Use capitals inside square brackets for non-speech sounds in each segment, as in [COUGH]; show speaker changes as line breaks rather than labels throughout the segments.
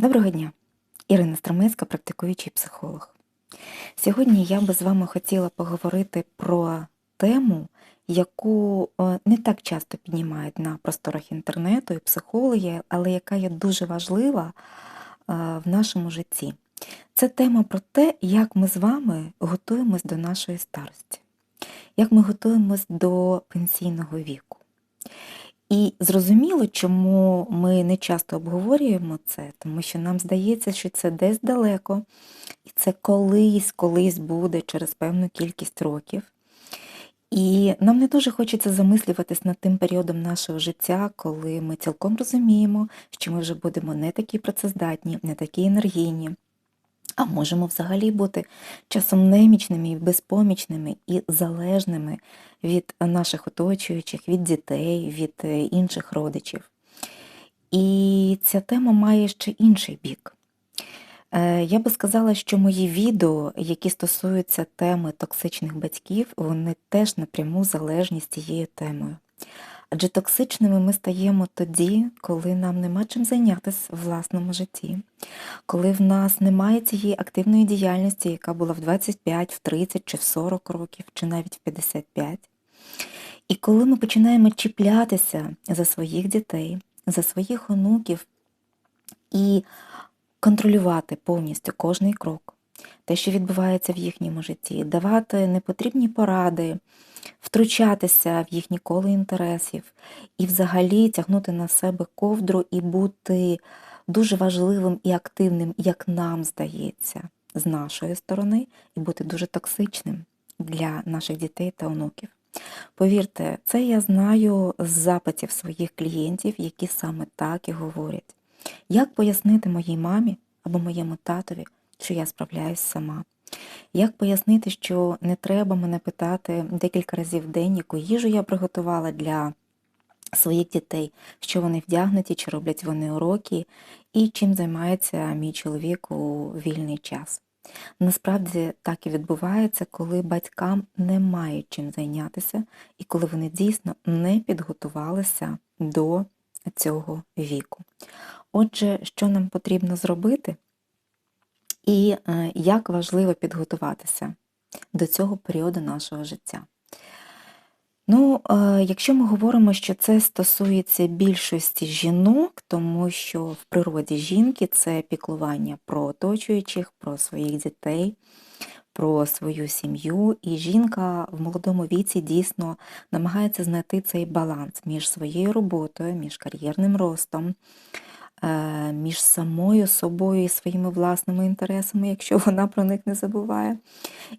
Доброго дня! Ірина Стромецька, практикуючий психолог. Сьогодні я би з вами хотіла поговорити про тему, яку е, не так часто піднімають на просторах інтернету і психологи, але яка є дуже важлива е, в нашому житті. Це тема про те, як ми з вами готуємось до нашої старості, як ми готуємось до пенсійного віку. І зрозуміло, чому ми не часто обговорюємо це, тому що нам здається, що це десь далеко, і це колись, колись буде через певну кількість років. І нам не дуже хочеться замислюватись над тим періодом нашого життя, коли ми цілком розуміємо, що ми вже будемо не такі працездатні, не такі енергійні, а можемо взагалі бути часом немічними і безпомічними і залежними від наших оточуючих, від дітей, від е, інших родичів. І ця тема має ще інший бік. Е, я би сказала, що мої відео, які стосуються теми токсичних батьків, вони теж напряму залежні з цією темою. Адже токсичними ми стаємо тоді, коли нам нема чим зайнятися в власному житті, коли в нас немає цієї активної діяльності, яка була в 25, в 30 чи в 40 років, чи навіть в 55. І коли ми починаємо чіплятися за своїх дітей, за своїх онуків і контролювати повністю кожний крок, те, що відбувається в їхньому житті, давати непотрібні поради, втручатися в їхні коло інтересів і взагалі тягнути на себе ковдру і бути дуже важливим і активним, як нам здається, з нашої сторони, і бути дуже токсичним для наших дітей та онуків. Повірте, це я знаю з запитів своїх клієнтів, які саме так і говорять. Як пояснити моїй мамі або моєму татові, що я справляюсь сама? Як пояснити, що не треба мене питати декілька разів в день, яку їжу я приготувала для своїх дітей, що вони вдягнуті, чи роблять вони уроки, і чим займається мій чоловік у вільний час? Насправді так і відбувається, коли батькам немає чим зайнятися, і коли вони дійсно не підготувалися до цього віку. Отже, що нам потрібно зробити, і е, як важливо підготуватися до цього періоду нашого життя. Ну, е, якщо ми говоримо, що це стосується більшості жінок, тому що в природі жінки це піклування про оточуючих, про своїх дітей, про свою сім'ю, і жінка в молодому віці дійсно намагається знайти цей баланс між своєю роботою, між кар'єрним ростом, між самою собою і своїми власними інтересами, якщо [LAUGHS] вона про них не забуває,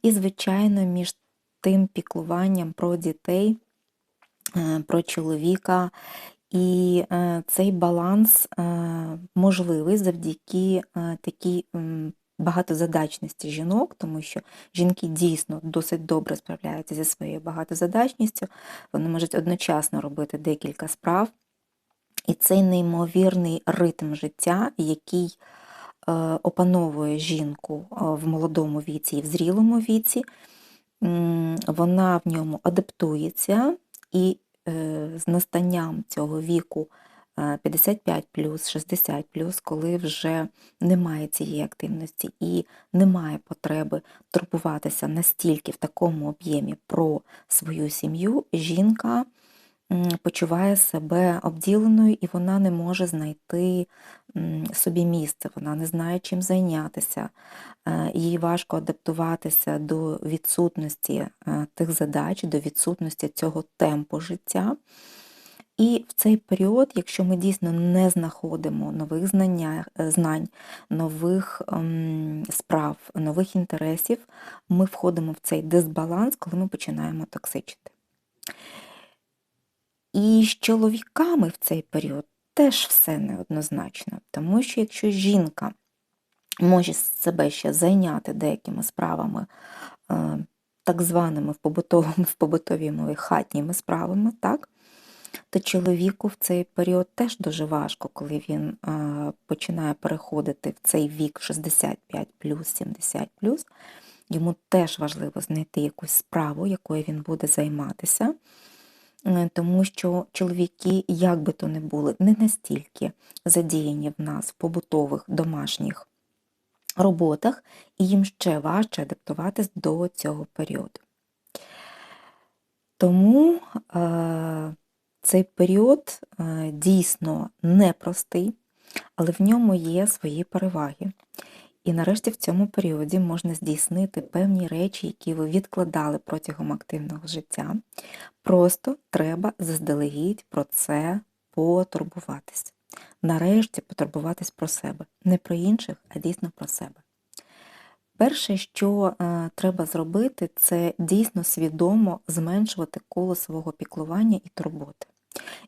і, звичайно, між тим піклуванням про дітей, е, про чоловіка. І е, цей баланс е, можливий завдяки такій багатозадачності жінок, тому що жінки дійсно досить добре справляються зі своєю багатозадачністю, вони можуть одночасно робити декілька справ. І цей неймовірний ритм життя, який опановує жінку в молодому віці і в зрілому віці, вона в ньому адаптується, і е, з настанням цього віку 55 60 коли вже немає цієї активності і немає потреби турбуватися настільки в такому об'ємі про свою сім'ю, жінка почуває себе обділеною і вона не може знайти собі місце, вона не знає, чим зайнятися, е, їй важко адаптуватися до відсутності е, тих задач, до відсутності цього темпу життя. І в цей період, якщо ми дійсно не знаходимо нових знання, е, знань, нових ем, справ, нових інтересів, ми входимо в цей дисбаланс, коли ми починаємо токсичити. І з чоловіками в цей період теж все неоднозначно, тому що якщо жінка може себе ще зайняти деякими справами, е, так званими в побутовому, в побутовій мові хатніми справами, так, то чоловіку в цей період теж дуже важко, коли він е, починає переходити в цей вік 65 70 Йому теж важливо знайти якусь справу, якою він буде займатися тому що чоловіки, як би то не були, не настільки задіяні в нас в побутових домашніх роботах, і їм ще важче адаптуватись до цього періоду. Тому е, цей період е, дійсно непростий, але в ньому є свої переваги. І нарешті в цьому періоді можна здійснити певні речі, які ви відкладали протягом активного життя. Просто треба заздалегідь про це потурбуватись. Нарешті потурбуватись про себе. Не про інших, а дійсно про себе. Перше, що е, треба зробити, це дійсно свідомо зменшувати коло свого піклування і турботи.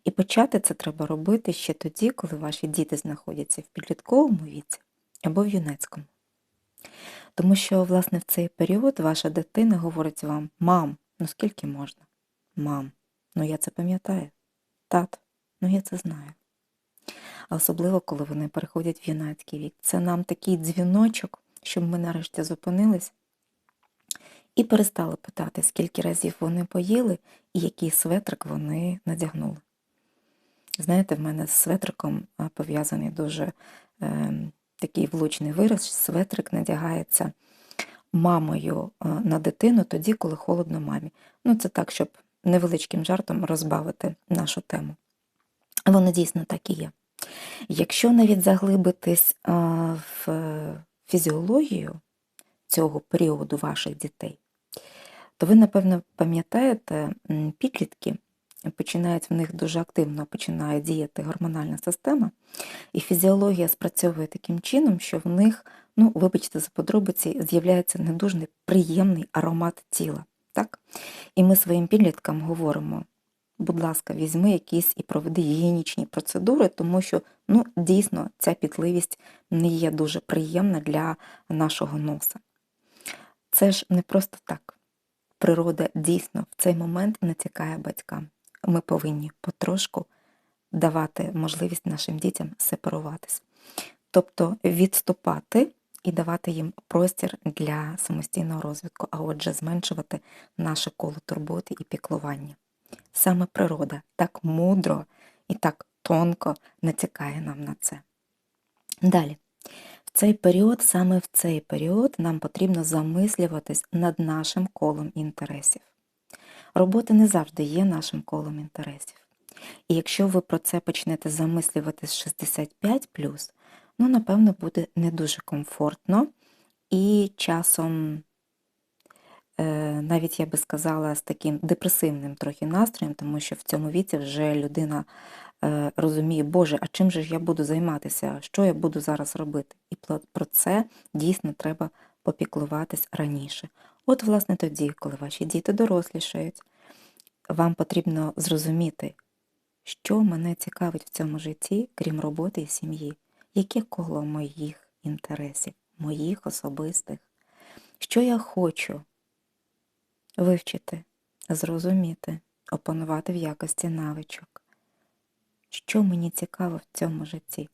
І почати це треба робити ще тоді, коли ваші діти знаходяться в підлітковому віці або в юнецькому. Тому що, власне, в цей період ваша дитина говорить вам: Мам, ну скільки можна? Мам, ну я це пам'ятаю. Тат, ну я це знаю. А особливо, коли вони переходять в юнацький вік. Це нам такий дзвіночок, щоб ми нарешті зупинились і перестали питати, скільки разів вони поїли і який светрик вони надягнули. Знаєте, в мене з светриком пов'язаний дуже е, такий влучний вираз, светрик надягається мамою на дитину тоді, коли холодно мамі. Ну, це так, щоб невеличким жартом розбавити нашу тему. Воно дійсно так і є. Якщо навіть заглибитись в фізіологію цього періоду ваших дітей, то ви, напевно, пам'ятаєте, підлітки починають в них дуже активно починає діяти гормональна система, і фізіологія спрацьовує таким чином, що в них, ну, вибачте, за подробиці, з'являється не дуже приємний аромат тіла. Так? І ми своїм підліткам говоримо, будь ласка, візьми якісь і проведи гігієнічні процедури, тому що ну, дійсно ця пітливість не є дуже приємна для нашого носа. Це ж не просто так. Природа дійсно в цей момент натякає батькам. Ми повинні потрошку давати можливість нашим дітям сепаруватись. Тобто відступати і давати їм простір для самостійного розвитку, а отже, зменшувати наше коло турботи і піклування. Саме природа так мудро і так тонко натякає нам на це. Далі, в цей період, саме в цей період, нам потрібно замислюватись над нашим колом інтересів. Робота не завжди є нашим колом інтересів. І якщо ви про це почнете замислювати з 65, ну, напевно, буде не дуже комфортно і часом Е, навіть я би сказала, з таким депресивним трохи настроєм, тому що в цьому віці вже людина е, розуміє, Боже, а чим же ж я буду займатися, що я буду зараз робити? І про це дійсно треба попіклуватись раніше. От, власне, тоді, коли ваші діти дорослішають, вам потрібно зрозуміти, що мене цікавить в цьому житті, крім роботи і сім'ї, яке коло моїх інтересів, моїх особистих, що я хочу вивчити, зрозуміти, опанувати в якості навичок. Що мені цікаво в цьому житті?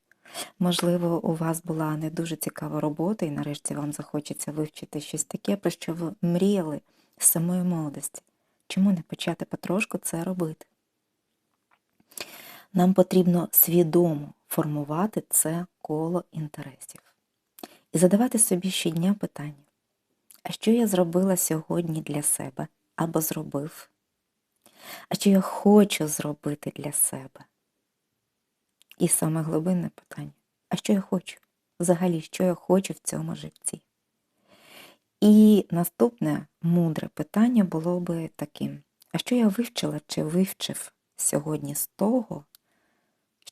Можливо, у вас була не дуже цікава робота, і нарешті вам захочеться вивчити щось таке, про що ви мріяли з самої молодості. Чому не почати потрошку це робити? Нам потрібно свідомо формувати це коло інтересів і задавати собі щодня питання. А що я зробила сьогодні для себе або зробив? А що я хочу зробити для себе? І саме глибинне питання, а що я хочу? Взагалі, що я хочу в цьому житті? І наступне мудре питання було би таким: а що я вивчила чи вивчив сьогодні з того,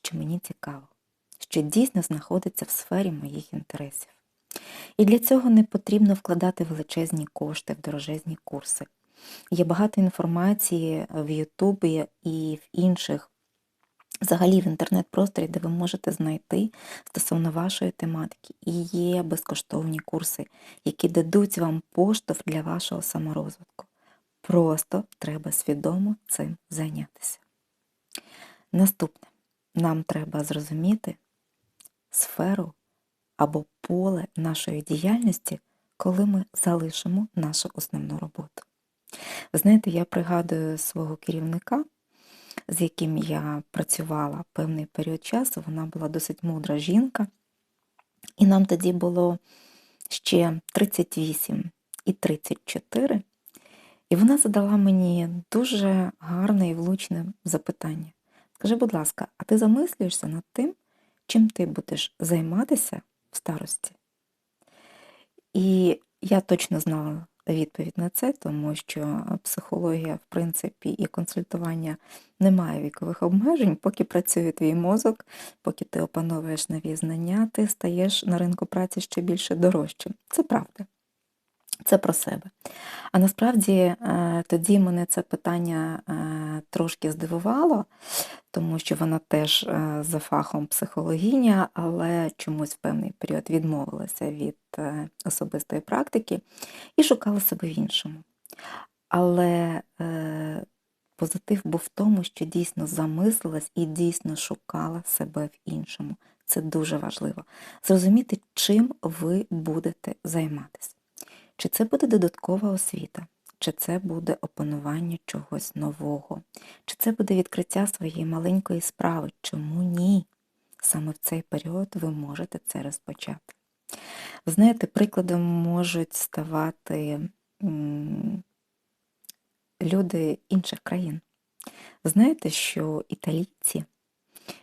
що мені цікаво, що дійсно знаходиться в сфері моїх інтересів? І для цього не потрібно вкладати величезні кошти в дорожезні курси. Є багато інформації в Ютубі і в інших, взагалі в інтернет-просторі, де ви можете знайти стосовно вашої тематики. І є безкоштовні курси, які дадуть вам поштовх для вашого саморозвитку. Просто треба свідомо цим зайнятися. Наступне, нам треба зрозуміти сферу або поле нашої діяльності, коли ми залишимо нашу основну роботу. знаєте, я пригадую свого керівника, з яким я працювала певний період часу. Вона була досить мудра жінка, і нам тоді було ще 38 і 34. І вона задала мені дуже гарне і влучне запитання. Скажи, будь ласка, а ти замислюєшся над тим, чим ти будеш займатися в старості? І я точно знала відповідь на це, тому що психологія, в принципі, і консультування не має вікових обмежень, поки працює твій мозок, поки ти опановуєш нові знання, ти стаєш на ринку праці ще більше дорожчим. Це правда. Це про себе. А насправді е, тоді мене це питання е, трошки здивувало, тому що вона теж е, за фахом психологиня, але чомусь в певний період відмовилася від особистої практики і шукала себе в іншому. Але позитив був в тому, що дійсно замислилась і дійсно шукала себе в іншому. Це дуже важливо. Зрозуміти, чим ви будете займатися. Чи це буде додаткова освіта, чи це буде опанування чогось нового, чи це буде відкриття своєї маленької справи? Чому ні? Саме в цей період ви можете це розпочати. Ви знаєте, прикладом можуть ставати люди інших країн. Знаєте, що італійці,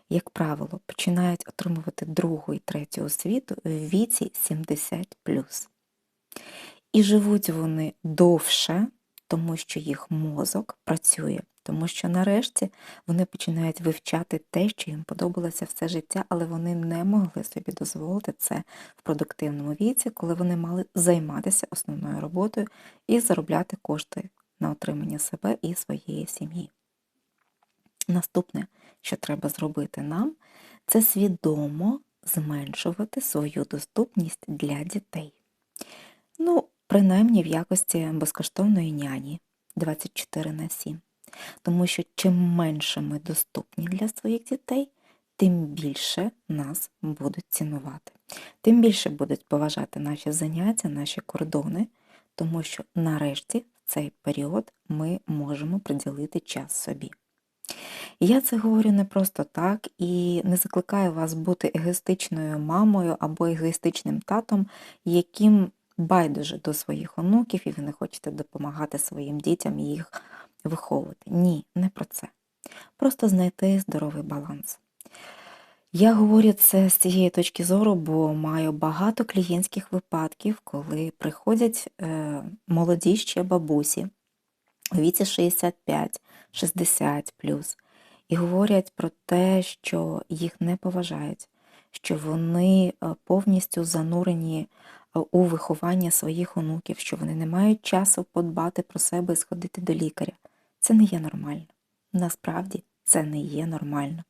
як правило, починають отримувати другу і третю освіту в віці 70 і живуть вони довше, тому що їх мозок працює, тому що нарешті вони починають вивчати те, що їм подобалося все життя, але вони не могли собі дозволити це в продуктивному віці, коли вони мали займатися основною роботою і заробляти кошти на отримання себе і своєї сім'ї. Наступне, що треба зробити нам, це свідомо зменшувати свою доступність для дітей. Ну, принаймні в якості безкоштовної няні 24 на 7. Тому що чим менше ми доступні для своїх дітей, тим більше нас будуть цінувати, тим більше будуть поважати наші заняття, наші кордони, тому що нарешті в цей період ми можемо приділити час собі. Я це говорю не просто так і не закликаю вас бути егоїстичною мамою або егоїстичним татом, яким байдуже до своїх онуків, і ви не хочете допомагати своїм дітям їх виховувати. Ні, не про це. Просто знайти здоровий баланс. Я говорю це з цієї точки зору, бо маю багато клієнтських випадків, коли приходять е, молоді ще бабусі у віці 65-60 плюс, і говорять про те, що їх не поважають, що вони е, повністю занурені у виховання своїх онуків, що вони не мають часу подбати про себе і сходити до лікаря. Це не є нормально. Насправді це не є нормально.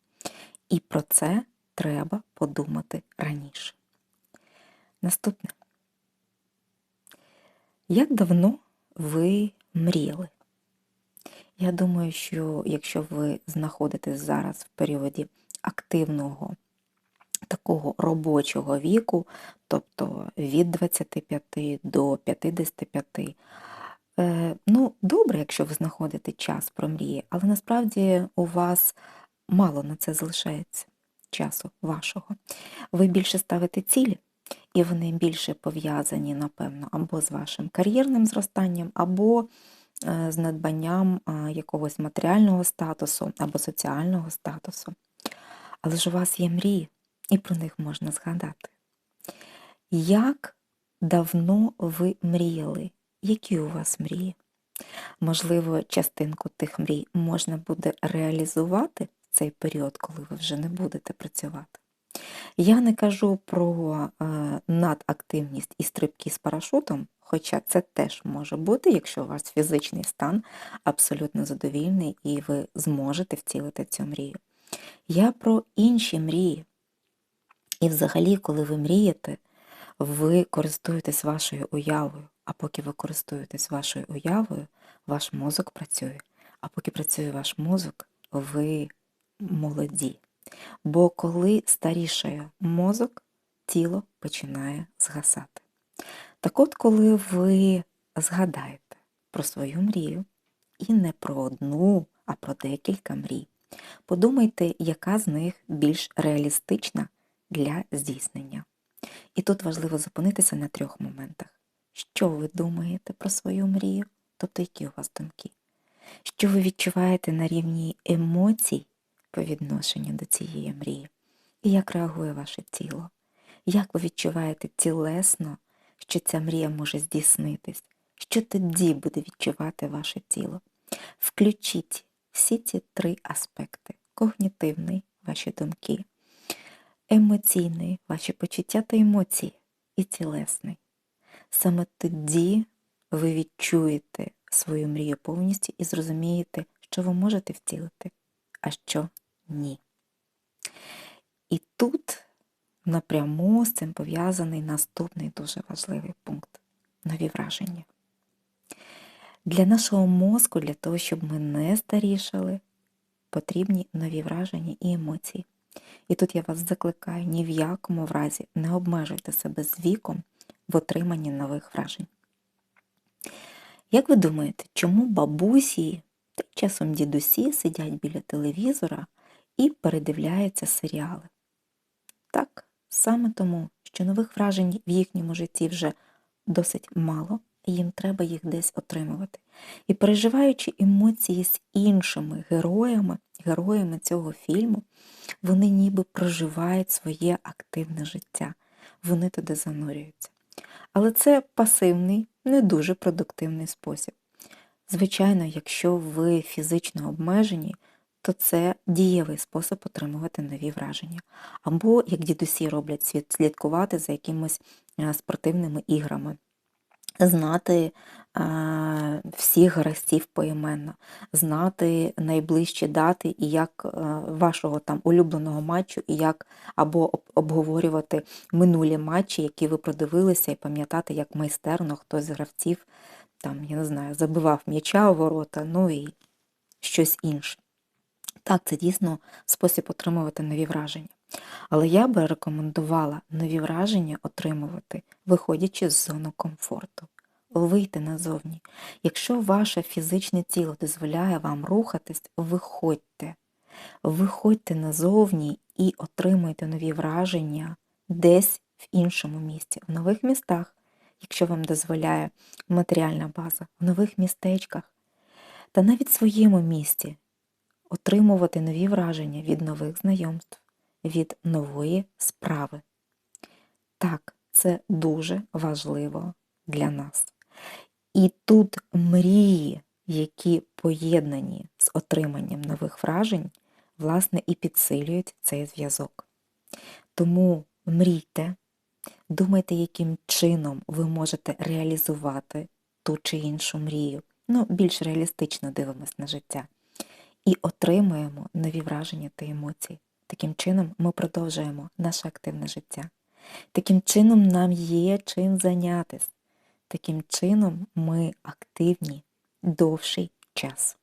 І про це треба подумати раніше. Наступне. Як давно ви мріяли? Я думаю, що якщо ви знаходитесь зараз в періоді активного такого робочого віку, тобто від 25 до 55. Е, ну, добре, якщо ви знаходите час про мрії, але насправді у вас мало на це залишається часу вашого. Ви більше ставите цілі, і вони більше пов'язані, напевно, або з вашим кар'єрним зростанням, або е, з надбанням якогось матеріального статусу або соціального статусу. Але ж у вас є мрії, і про них можна згадати. Як давно ви мріяли? Які у вас мрії? Можливо, частинку тих мрій можна буде реалізувати в цей період, коли ви вже не будете працювати. Я не кажу про е, надактивність і стрибки з парашутом, хоча це теж може бути, якщо у вас фізичний стан абсолютно задовільний і ви зможете втілити цю мрію. Я про інші мрії, і взагалі, коли ви мрієте, ви користуєтесь вашою уявою, а поки ви користуєтесь вашою уявою, ваш мозок працює. А поки працює ваш мозок, ви молоді. Бо коли старішає мозок, тіло починає згасати. Так от, коли ви згадаєте про свою мрію, і не про одну, а про декілька мрій. Подумайте, яка з них більш реалістична для здійснення. І тут важливо зупинитися на трьох моментах. Що ви думаєте про свою мрію? Тобто, які у вас думки? Що ви відчуваєте на рівні емоцій по відношенню до цієї мрії? І як реагує ваше тіло? Як ви відчуваєте тілесно, що ця мрія може здійснитись? Що тоді буде відчувати ваше тіло? Включіть всі ці три аспекти: когнітивний ваші думки, емоційний ваші почуття та емоції і тілесний. Саме тоді ви відчуєте свою мрію повністю і зрозумієте, що ви можете втілити, а що ні. І тут напряму з цим пов'язаний наступний дуже важливий пункт нові враження. Для нашого мозку, для того, щоб ми не старішали, потрібні нові враження і емоції. І тут я вас закликаю ні в якому разі не обмежуйте себе з віком в отриманні нових вражень. Як ви думаєте, чому бабусі та часом дідусі сидять біля телевізора і передивляються серіали? Так, саме тому, що нових вражень в їхньому житті вже досить мало, їм треба їх десь отримувати. І переживаючи емоції з іншими героями, героями цього фільму, вони ніби проживають своє активне життя, вони туди занурюються. Але це пасивний, не дуже продуктивний спосіб. Звичайно, якщо ви фізично обмежені, то це дієвий спосіб отримувати нові враження. Або, як дідусі роблять, слідкувати за якимись спортивними іграми, знати всіх гравців поіменно, знати найближчі дати і як е, вашого там улюбленого матчу, і як або обговорювати минулі матчі, які ви продивилися, і пам'ятати, як майстерно хтось з гравців там, я не знаю, забивав м'яча у ворота, ну і щось інше. Так, це дійсно спосіб отримувати нові враження. Але я би рекомендувала нові враження отримувати, виходячи з зони комфорту. Вийти назовні. Якщо ваше фізичне тіло дозволяє вам рухатись, виходьте. Виходьте назовні і отримуйте нові враження десь в іншому місці, в нових містах, якщо вам дозволяє матеріальна база, в нових містечках та навіть в своєму місті отримувати нові враження від нових знайомств, від нової справи. Так, це дуже важливо для нас. І тут мрії, які поєднані з отриманням нових вражень, власне, і підсилюють цей зв'язок. Тому мрійте, думайте, яким чином ви можете реалізувати ту чи іншу мрію. Ну, більш реалістично дивимось на життя. І отримуємо нові враження та емоції. Таким чином ми продовжуємо наше активне життя. Таким чином нам є чим зайнятися. Таким чином ми активні довший час.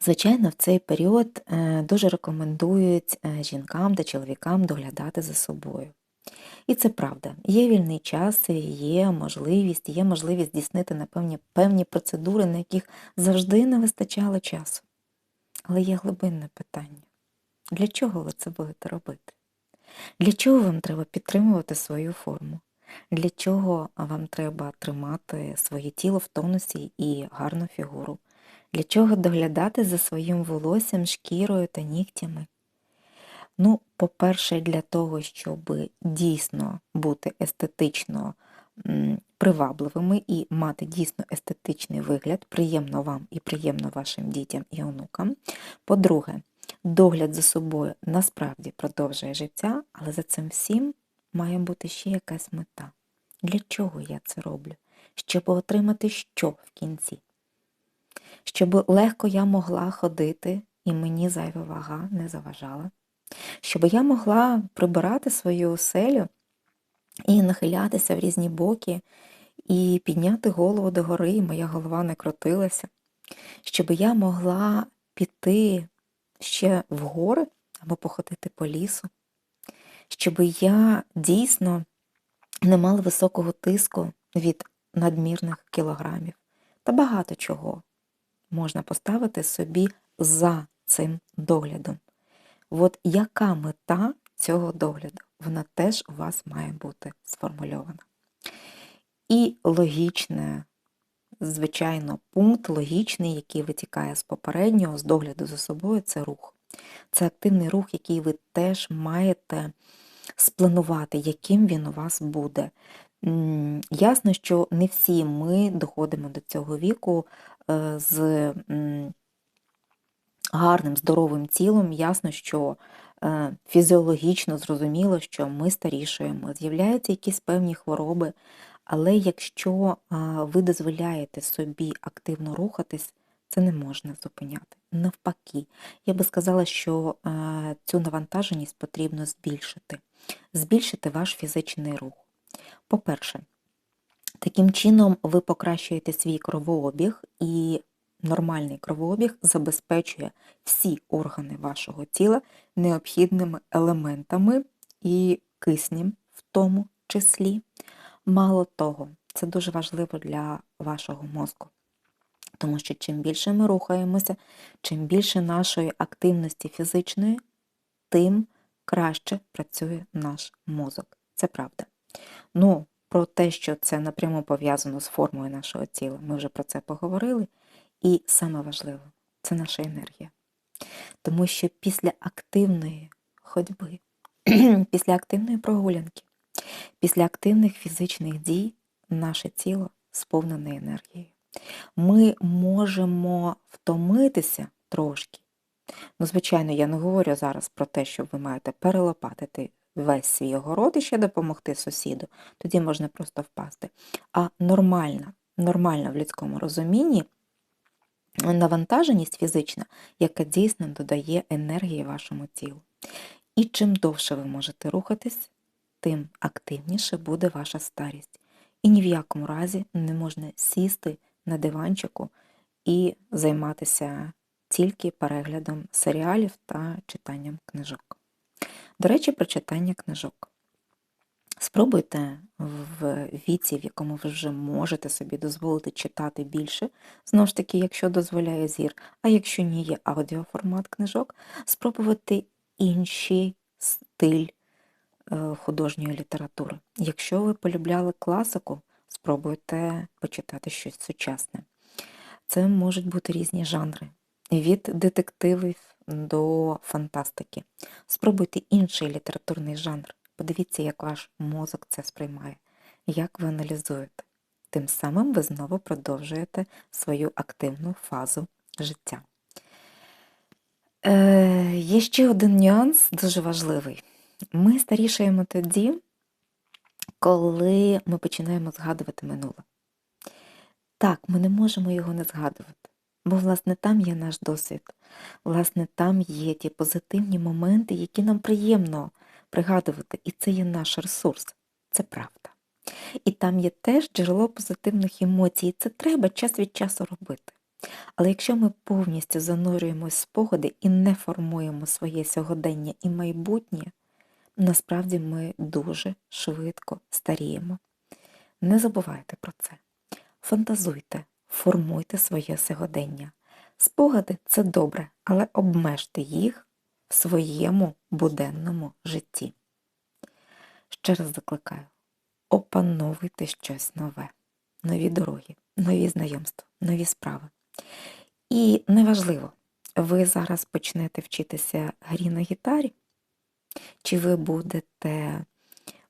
Звичайно, в цей період е, дуже рекомендують е, жінкам та чоловікам доглядати за собою. І це правда. Є вільний час, є можливість, є можливість здійснити на певні, певні процедури, на яких завжди не вистачало часу. Але є глибинне питання. Для чого ви це будете робити? Для чого вам треба підтримувати свою форму? Для чого вам треба тримати своє тіло в тонусі і гарну фігуру? Для чого доглядати за своїм волоссям, шкірою та нігтями? Ну, по-перше, для того, щоб дійсно бути естетично привабливими і мати дійсно естетичний вигляд, приємно вам і приємно вашим дітям і онукам. По-друге, догляд за собою насправді продовжує життя, але за цим всім має бути ще якась мета. Для чого я це роблю? Щоб отримати що в кінці? Щоб легко я могла ходити і мені зайва вага не заважала, щоб я могла прибирати свою оселю і нахилятися в різні боки, і підняти голову догори, і моя голова не крутилася, щоб я могла піти ще в гори або походити по лісу, щоб я дійсно не мала високого тиску від надмірних кілограмів та багато чого. можна поставити собі за цим доглядом. От яка мета цього догляду? Вона теж у вас має бути сформульована. І логічне, звичайно, пункт логічний, який витікає з попереднього, з догляду за собою, це рух. Це активний рух, який ви теж маєте спланувати, яким він у вас буде. Ясно, що не всі ми доходимо до цього віку е, з гарним, здоровим тілом. Ясно, що е, фізіологічно зрозуміло, що ми старішуємо, з'являються якісь певні хвороби, але якщо ви дозволяєте собі активно рухатись, це не можна зупиняти. Навпаки, я би сказала, що цю навантаженість потрібно збільшити, збільшити ваш фізичний рух. По-перше, таким чином ви покращуєте свій кровообіг, і нормальний кровообіг забезпечує всі органи вашого тіла необхідними елементами і киснем в тому числі. Мало того, це дуже важливо для вашого мозку. Тому що чим більше ми рухаємося, чим більше нашої активності фізичної, тим краще працює наш мозок. Це правда. Ну, про те, що це напряму пов'язано з формою нашого тіла, ми вже про це поговорили. І саме важливе це наша енергія. Тому що після активної ходьби, [CLEARS THROAT] після активної прогулянки, після активних фізичних дій наше тіло сповнене енергією. Ми можемо втомитися трошки. Ну, звичайно, я не говорю зараз про те, що ви маєте перелопатити весь свій огород і ще допомогти сусіду, тоді можна просто впасти. А нормальна, нормальна в людському розумінні навантаженість фізична, яка дійсно додає енергії вашому тілу. І чим довше ви можете рухатись, тим активніше буде ваша старість. І ні в якому разі не можна сісти на диванчику і займатися тільки переглядом серіалів та читанням книжок. До речі, про читання книжок. Спробуйте в віці, в якому ви вже можете собі дозволити читати більше, знову ж таки, якщо дозволяє зір, а якщо ні, є аудіоформат книжок, спробувати інший стиль художньої літератури. Якщо ви полюбляли класику, спробуйте почитати щось сучасне. Це можуть бути різні жанри, від детективів до фантастики. Спробуйте інший літературний жанр. Подивіться, як ваш мозок це сприймає, як ви аналізуєте. Тим самим ви знову продовжуєте свою активну фазу життя. Е, Є ще один нюанс дуже важливий. Ми старішаємо тоді, коли ми починаємо згадувати минуле. Так, ми не можемо його не згадувати, бо, власне, там є наш досвід, власне, там є ті позитивні моменти, які нам приємно пригадувати, і це є наш ресурс, це правда. І там є теж джерело позитивних емоцій, і це треба час від часу робити. Але якщо ми повністю занурюємось в спогади і не формуємо своє сьогодення і майбутнє, насправді ми дуже швидко старіємо. Не забувайте про це. Фантазуйте, формуйте своє сьогодення. Спогади це добре, але обмежте їх в своєму буденному житті. Ще раз закликаю, опановуйте щось нове, нові дороги, нові знайомства, нові справи. І неважливо, ви зараз почнете вчитися грі на гітарі, чи ви будете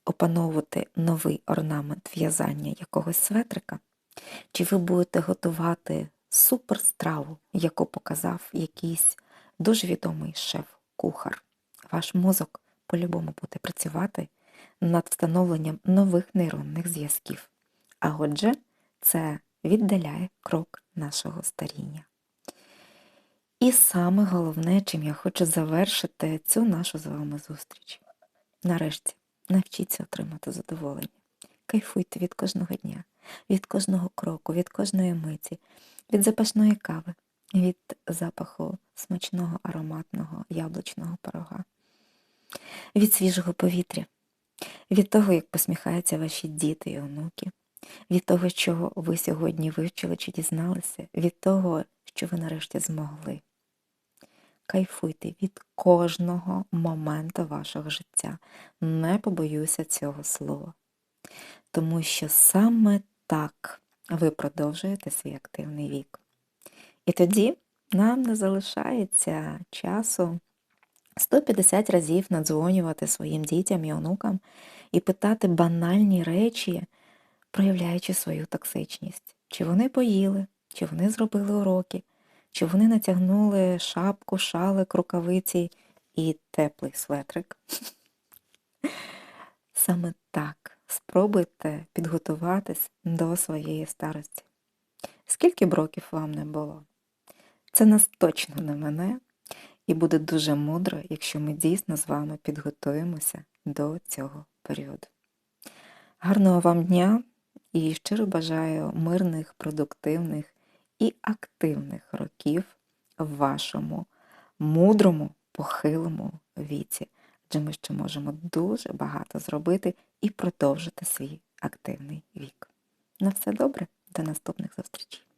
опановувати новий орнамент в'язання якогось светрика, чи ви будете готувати суперстраву, яку показав якийсь дуже відомий шеф-кухар. Ваш мозок по-любому буде працювати над встановленням нових нейронних зв'язків. А отже, це віддаляє крок нашого старіння. І саме головне, чим я хочу завершити цю нашу з вами зустріч. Нарешті, навчіться отримати задоволення. Кайфуйте від кожного дня, від кожного кроку, від кожної миті, від запашної кави, від запаху смачного ароматного яблучного порога, від свіжого повітря, від того, як посміхаються ваші діти і онуки, від того, що ви сьогодні вивчили чи дізналися, від того, що ви нарешті змогли. Кайфуйте від кожного моменту вашого життя. Не побоюся цього слова. Тому що саме так ви продовжуєте свій активний вік. І тоді нам не залишається часу 150 разів надзвонювати своїм дітям і онукам і питати банальні речі, проявляючи свою токсичність. Чи вони поїли, чи вони зробили уроки, чи вони натягнули шапку, шалик, рукавиці і теплий светрик. Саме так спробуйте підготуватись до своєї старості. Скільки б років вам не було? Це нас точно не мене, і буде дуже мудро, якщо ми дійсно з вами підготуємося до цього періоду. Гарного вам дня і щиро бажаю мирних, продуктивних і активних років в вашому мудрому, похилому віці, адже ми ще можемо дуже багато зробити і продовжити свій активний вік. На все добре, до наступних зустрічей!